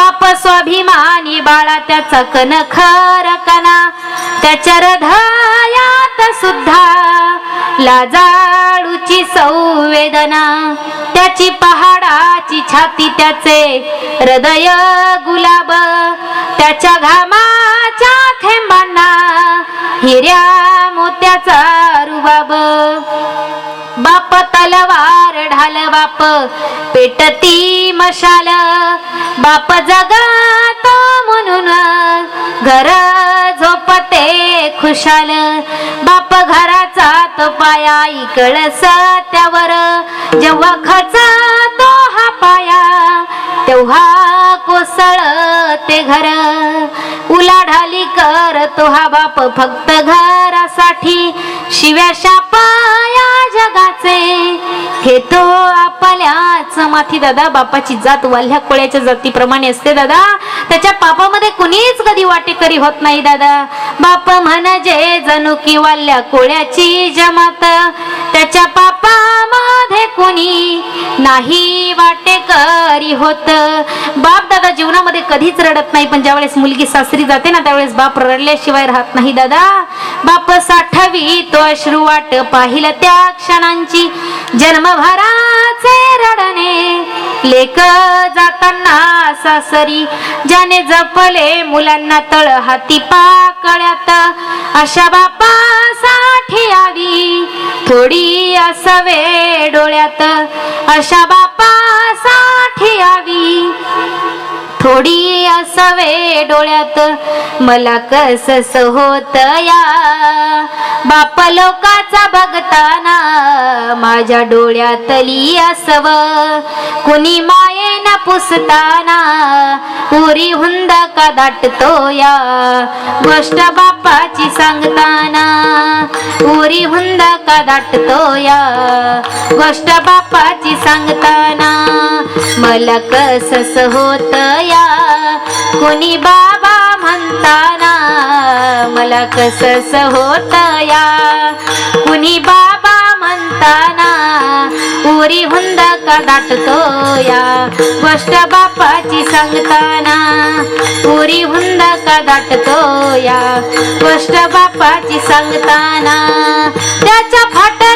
बाप स्वाभिमानी बाळा त्याचा कनखर कना त्याच्या हृदयात सुद्धा लाजाळूची संवेदना. त्याची पहाडाची छाती त्याचे हृदय गुलाब. त्याच्या घामाच्या थेंबांना हिऱ्या मोत्याचा रुबाब. बाप तलवार ढाल बाप पेटती मशाल. बाप जगातो म्हणून घर झोपते खुशाल. बाप घराचा तो पाया इकळस त्यावर जेव्हा खचा तो हा पाया तेव्हा कोसळ ते घर. उलाढाली करतो हा बाप फक्त घरासाठी. शिव्याशा पाया जगाचे घेतो आपल्याच माथी दादा बापाची जात वाल्ह्या कोळ्याच्या जातीप्रमाणे असते दादा. त्याच्या पापामध्ये कुणीच कधी वाटेकरी होत नाही दादा. बाप म्हणजे जणू की वाल्ह्या कोळ्याची जमात. त्याच्या पापामध्ये कुणी नाही वाटेकरी होत. बाप दादा जीवनामध्ये कधीच रडत नाही पण ज्यावेळेस मुलगी सासरी जाते ना त्यावेळेस बाप रडल्याशिवाय राहत नाही दादा. बाप साठवी तो अश्रू वाट पाहिलं त्या क्षणांची. जन्मभरा एक जाताना सासरी. ज्याने जपले मुलांना तळ हाती पाकळ्यात. अशा बापासाठी आवी थोडी असावे डोळ्यात. अशा बापासाठी यावी थोडी असावे डोळ्यात. मला कस होत या बाप लोकाचा बघताना माझ्या डोळ्यातली असव. कुणी मायेन पुसताना पुरी हुंद का दाटतो या गोष्ट बापाची सांगताना पुरी हुंद का दाटतो या गोष्ट बापाची सांगताना मला कसस होत या कुणी बाप म्हणताना मला कसस होता या? कुणी बाबा म्हणताना उरी हुंद का दाटतो या? गोष्ट बापाची सांगताना उरी हुंद का दाटतो या? गोष्ट बापाची सांगताना त्याच्या फाटक्या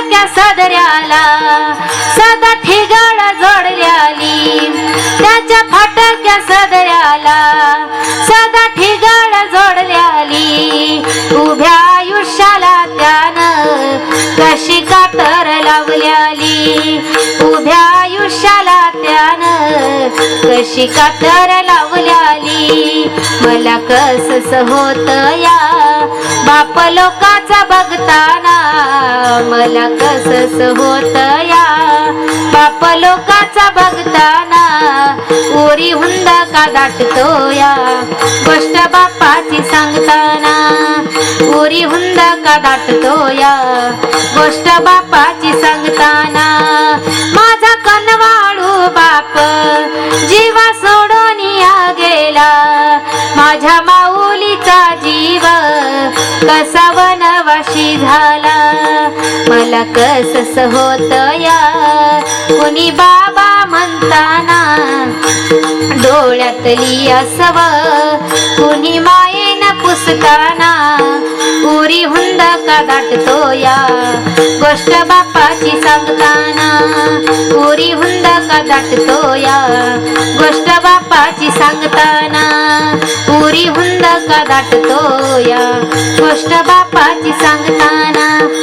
तर लावल्याली. उभ्या आयुष्याला त्यानं कशी कातर लावल्याली? मला कस होत या? बाप लोकाचा बघताना मला कस होत या? बाप लोकाचा बघताना ओरी हुंदा का दाटतो या? गोष्ट बापाची सांगताना उरी हुंदा का दाटतो या गोष्ट बापाची सांगताना माझा कनवाळू बाप जीवा सोडून या गेला. माझ्या माऊलीचा जीव कसा वनवाशी झाला? मला कस होत या कुणी बाबा म्हणताना डोळ्यातली असव कुणी माय पुसकाना उरी हुंदा का दाटतो या गोष्ट बापाची सांगताना उरी हुंदा का दाटतो या गोष्ट बापाची सांगताना उरी हुंदा का दाटतो या गोष्ट बापाची सांगताना